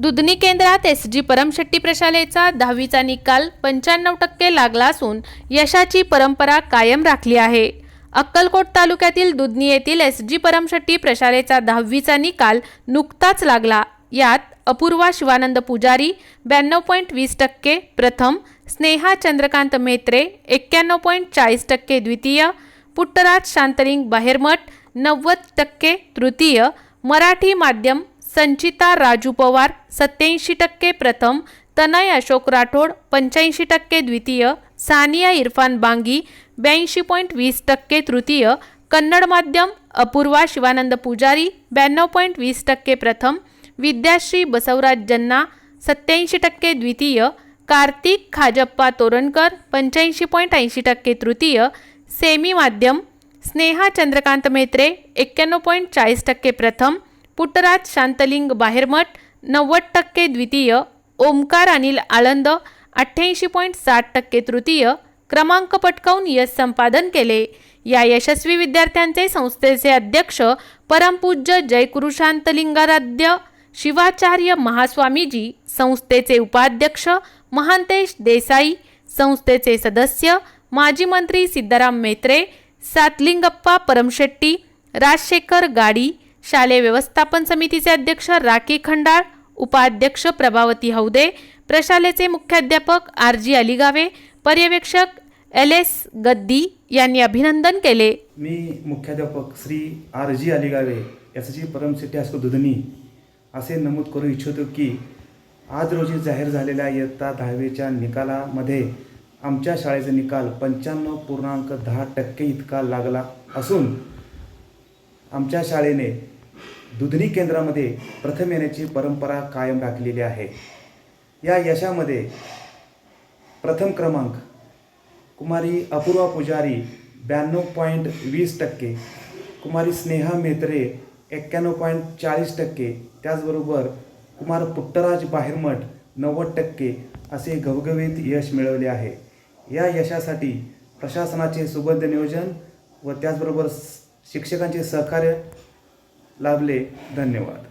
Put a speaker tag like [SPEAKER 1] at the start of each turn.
[SPEAKER 1] दुधनी केंद्रात S G Paramshetti प्रशालेचा दहावीचा निकाल पंच्याण्णव टक्के लागला असून यशाची परंपरा कायम राखली आहे. अक्कलकोट तालुक्यातील दुधनी येथील एस जी परमशेट्टी प्रशालेचा दहावीचा निकाल नुकताच लागला. यात अपूर्वा शिवानंद पुजारी ब्याण्णव पॉईंट वीस टक्के प्रथम स्नेहा चंद्रकांत मेत्रे एक्क्याण्णव पॉईंट चाळीस टक्के द्वितीय पुट्टराज शांतलिंग बाहेरमठ नव्वद टक्के तृतीय मराठी माध्यम संचिता राजू पवार सत्याऐंशी टक्के प्रथम तनय अशोक राठोड पंच्याऐंशी टक्के द्वितीय सानिया इरफान बांगी ब्याऐंशी पॉईंट वीस टक्के तृतीय कन्नड माध्यम अपूर्वा शिवानंद पुजारी ब्याण्णव पॉईंट वीस टक्के प्रथम विद्याश्री बसवराज जन्ना सत्याऐंशी टक्के द्वितीय कार्तिक खाजप्पा तोरणकर पंच्याऐंशी पॉईंट ऐंशी टक्के तृतीय सेमी माध्यम स्नेहा चंद्रकांत मेत्रे एक्क्याण्णव पॉईंट चाळीस टक्के प्रथम पुट्टराज शांतलिंग बाहेरमठ नव्वद टक्के द्वितीय ओमकार अनिल आळंद अठ्ठ्याऐंशी पॉईंट साठ टक्के तृतीय क्रमांक पटकावून यश संपादन केले. या यशस्वी विद्यार्थ्यांचे संस्थेचे अध्यक्ष परमपूज्य जयकुरुशांतलिंगाराध्य शिवाचार्य महास्वामीजी संस्थेचे उपाध्यक्ष महांतेश देसाई संस्थेचे सदस्य माजी मंत्री सिद्धाराम मेत्रे सातलिंगप्पा परमशेट्टी राजशेखर गाडी शालेय व्यवस्थापन समितीचे अध्यक्ष राखी खंडाळ उपाध्यक्ष प्रभावती हौदे प्रशालेचे मुख्याध्यापक आर जी अलिगावे पर्यवेक्षक एल एस गद्दी यांनी अभिनंदन केले.
[SPEAKER 2] मी मुख्याध्यापक Shri R G Aligave S G परमसिटी high school Dudhani असे नमूद करू इच्छितो की आज रोजी जाहीर झालेल्या इयत्ता दहावीच्या निकालामध्ये आमच्या शाळेचा निकाल पंच्याण्णव पूर्णांक दहा टक्के इतका लागला असून आमच्या शाळेने दुधनी केंद्रामध्ये प्रथम येण्याची परंपरा कायम राखलेली आहे. या यशामध्ये प्रथम क्रमांक कुमारी अपूर्वा पुजारी ब्याण्णव पॉईंट वीस टक्के कुमारी स्नेहा मेत्रे एक्क्याण्णव पॉईंट चाळीस टक्के त्याचबरोबर कुमार पुट्टराज बाहेरमठ नव्वद टक्के असे घवघवीत यश मिळवले आहे. या यशासाठी प्रशासनाचे सुबद्ध नियोजन व त्याचबरोबर शिक्षकांचे सहकार्य लाभले. धन्यवाद.